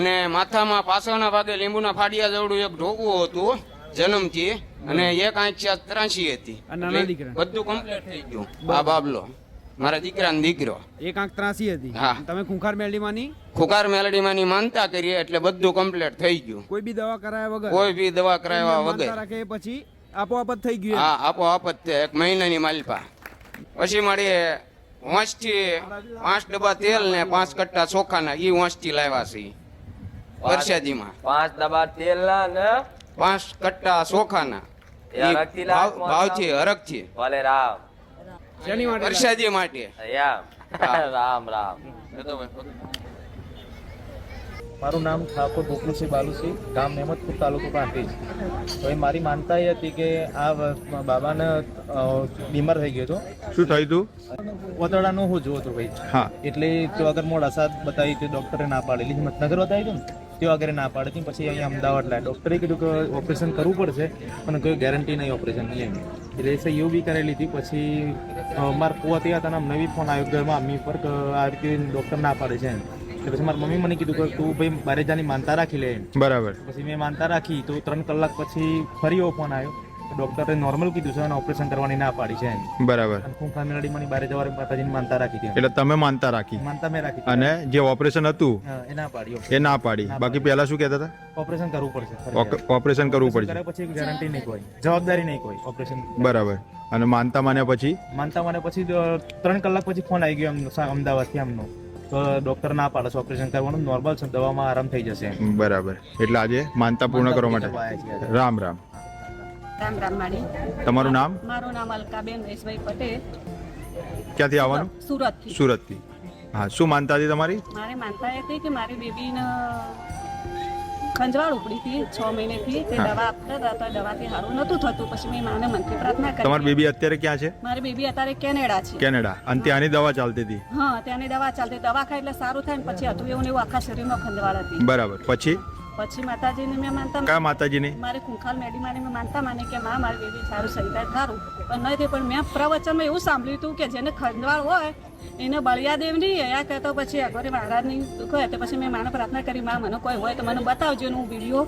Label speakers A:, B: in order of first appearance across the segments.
A: અને માથામાં પાછળના ભાગે લીંબુના ફાડિયા જવડું એક ઢોકવું હતું જન્મથી અને એક આંખ ત્રાસી હતી? બધું કમ્પ્લીટ થઈ ગયું. આ બાબલો. મારા દીકરાનો દીકરો.
B: એક આંખ ત્રાસી હતી.
A: હા.
B: તમે ખૂંખાર મેલડીમાંની?
A: ખુકાર મેલડીમાંની માનતા કરીએ એટલે બધું કમ્પ્લીટ થઈ ગયું.
B: કોઈ બી દવા કરાયા વગર?
A: કોઈ બી દવા કરાવ્યા વગર.
B: રાખે પછી આપોઆપ જ થઈ ગયું
A: હા આપોઆપ જ તે એક મહિનાની માલપા. પછી મારી વાંસથી પાંચ ડબ્બા તેલ ને પાંચ કટ્ટા ચોખાના એ વાંસથી લાવ્યા છે. વરસાદીમાં
C: પાંચ ડબ્બા તેલના ને
A: પાંચ કટ્ટા ચોખાના ભાવથી હરખથી.
C: ભલે રામ.
B: શેની માટે?
A: વરસાદી માટે.
C: રામ. રામ
D: મારું નામ ઠાકોર ગોકુલસિંહ બાલુસિંહ ગામ નેમતપુર તાલુકો પ્રાંતિજ તો એ મારી માનતા એ હતી કે આ બાબાને બીમાર થઈ ગયો હતો.
E: શું થયું તું?
D: વતરડાનું હું જોઉં હતું ભાઈ.
E: હા.
D: એટલે અગર વગર મોડાસા બતાવી તો ડૉક્ટરે ના પાડેલી. હિંમતનગર બતાવી હતું ને? તે વગેરે ના પાડતી પછી અહીંયા અમદાવાદ લાવ્યા ડૉક્ટરે કીધું કે ઓપરેશન કરવું પડશે પણ કોઈ ગેરંટી નહીં ઓપરેશનની એમ. એટલે એ સહી બી કરેલી હતી. પછી મારા પુઆ ત્યાં હતા આમ નવી ફોન આવ્યો ઘરમાં મમ્મી પર કે આ રીતે ડૉક્ટર ના પાડે છે. એમ. એટલે પછી મારી મમ્મી મને કીધું કે તું ભાઈ બારે જાની માનતા રાખી લે.
E: બરાબર.
D: પછી મેં માનતા રાખી તો ત્રણ કલાક પછી ફરી એવો ફોન આવ્યો. ડોક્ટરે નોર્મલ કીધું છે અને ઓપરેશન કરવાની ના પાડી છે એમ.
E: બરાબર.
D: હું ફેમિલી મને બારે જવાની માતાજીને માનતા રાખી હતી
E: એટલે તમે માનતા રાખી.
D: માનતા મેં રાખી
E: અને જે ઓપરેશન હતું
D: એ ના પાડી
E: એ ના પાડી. બાકી પહેલા શું કહેતા હતા?
D: ઓપરેશન કરવું પડશે
E: ઓપરેશન કરવું પડશે.
D: પછી ગેરંટી નહીં કોઈ જવાબદારી નહીં કોઈ ઓપરેશન
E: બરાબર. અને માનતા માન્યા પછી?
D: માનતા મને પછી ત્રણ કલાક પછી ફોન આવી ગયો અમદાવાદથી એમનો. તો ડોક્ટર ના પાડે છે ઓપરેશન કરવાનું. નોર્મલ છે દવામાં આરામ થઈ જશે
E: બરાબર. એટલે આજે માનતા પૂર્ણ કરવા માટે. રામ રામ.
F: રામ રામ માડી
E: તમારું નામ?
F: મારું નામ અલકાબેન રેશભાઈ પટેલ.
E: ક્યાંથી આવવાનું?
F: સુરતથી.
E: સુરતથી. હા શું માનતા હતી તમારી?
F: મારે માનતા હતી કે મારી બેબીને ખંજવાળ ઉપડી હતી છ મહિનેથી. તે દવા આપતા હતા તો દવાથી સારું નહોતું થતું. પછી મેં માને મનથી પ્રાર્થના
E: તમારી બેબી અત્યારે ક્યાં છે?
F: મારી બેબી અત્યારે કેનેડા છે.
E: કેનેડા. અને ત્યાંની દવા ચાલતી હતી?
F: હા ત્યાંની દવા ચાલતી. દવા ખાય એટલે સારું થાય ને પછી હતું એવું ને એવું આખા શરીરમાં ખંજવાળ હતી.
E: બરાબર. પછી?
F: પછી માતાજીને મેં માનતા
E: કા માતાજીને?
F: મારે કુંખાલ મેડી માને મેં માનતા માને કે માં મારી બેબી સારું સંતાન સારું પણ નથી પણ મેં પ્રવચનમાં એવું સાંભળ્યું હતું કે જેને ખંજવાળ હોય એને બળિયાદેવ નહીં એયા કહેતો પછી અગોરી મહારાજની દુઃખ હોય તો પછી મેં માને પ્રાર્થના કરી માં મને કોઈ હોય તો મને બતાવજો હું વીડિયો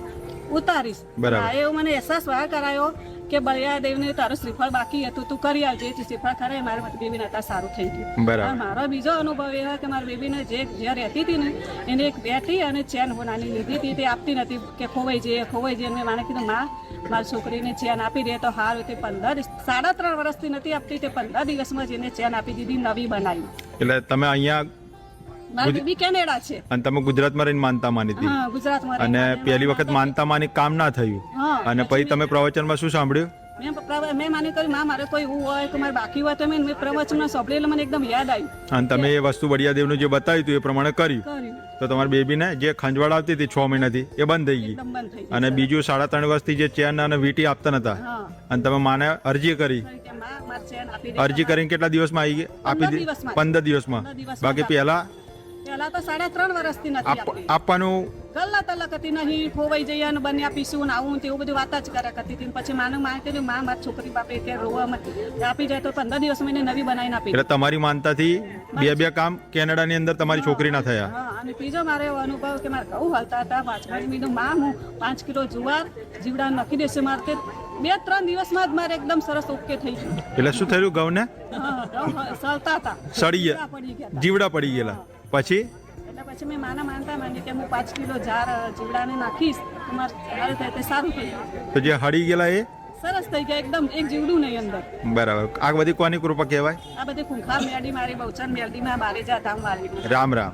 F: ઉતારીશ.
E: બરાબર.
F: એવું મને અહેસાસ વાર કરાયો. કે બળિયાદેવને તારું શ્રીફળ બાકી હતું તું કરી આવજે જે શ્રીફળ ખરે મારી બેબીને અત્યારે સારું થઈ ગયું
E: બરાબર.
F: મારો બીજો અનુભવ એ હોય કે મારી બેબીને જે જ્યાં રહેતી હતી ને એને એક બેટી અને ચેન હોનાની લીધી હતી તે આપતી નથી કે ખોવાઈ જઈએ ખોવાઈ જઈએ મેં માને કીધું માં મારી છોકરીને ચેન આપી દે તો હારું તે પંદર સાડા ત્રણ વર્ષથી નથી આપતી તે પંદર દિવસમાં જ એને ચેન આપી દીધી નવી બનાવી
E: એટલે તમે અહીંયા
F: મારી બેબી કેનેડા છે.
E: અને તમે ગુજરાતમાં રહીને માનતા માની હતી.
F: હા ગુજરાતમાં
E: અને પહેલી વખત માનતા માની કામ ના થયું. અને પછી તમે પ્રવચનમાં શું સાંભળ્યું?
F: મેં માની કર્યું માં મારે કોઈ એવું હોય કે મારે બાકી હોય તો મેં મેં પ્રવચનમાં સાંભળ્યું મને એકદમ યાદ આવ્યું.
E: અને તમે એ વસ્તુ બળિયાદેવનું જે બતાવ્યું હતું એ પ્રમાણે કર્યું. તો તમારી બેબીને જે ખંજવાળ આવતી હતી છ મહિનાથી એ બંધ થઈ ગઈ. અને બીજું સાડા ત્રણ વર્ષથી જે ચેન અને વીટી આપતા નતા. અને તમે માને અરજી કરી. અરજી કરીને કેટલા દિવસમાં આવી ગઈ? આપી
F: પંદર દિવસમાં.
E: બાકી. પહેલા
F: પહેલા તો સાડા ત્રણ વર્ષથી નથી
E: આપવાનું
F: ગલ્લા તલક હતી નહીં ખોવાઈ જઈએ અને બંને આપીશું ને આવું તેવું બધું વાત જ કરે કરતી હતી પછી માનું માં કીધું માં મારી છોકરી બાપે કે રોવામાં આપી જાય તો પંદર દિવસ મને નવી બનાવીને આપી
E: એટલે તમારી માનતાથી બે બે કામ કેનેડાની અંદર તમારી છોકરીના થયા.
F: અને બીજો મારે અનુભવ કે મારે ઘઉં હલતા હતા પાંચમા મીનું માં હું પાંચ કિલો જુવાર જીવડા નાખી દેશે મારે બે ત્રણ દિવસમાં જ મારે એકદમ સરસ ઓકે થઈ ગયું.
E: એટલે શું થયું
F: ઘઉં ને સળતા હતા.
E: સળી ગયા.
F: જીવડા પડી ગયા
E: જીવડા પડી ગયેલા. પછી?
F: એટલે પછી મેં માના માનતા માની કે હું પાંચ કિલો જાર જીવડાને નાખીશ. તો મારે સારું થાય તે સારું થઈ ગયું
E: તો જે હળી ગયેલા એ?
F: સરસ થઈ ગયા એકદમ એક જીવડું નહીં અંદર.
E: બરાબર. આ બધી કોની કૃપા કહેવાય?
F: આ બધી ખૂંખાર મેરડી મારી બહુચર મેરડીમાં બારેજા ધામ વાળી
E: રામ રામ.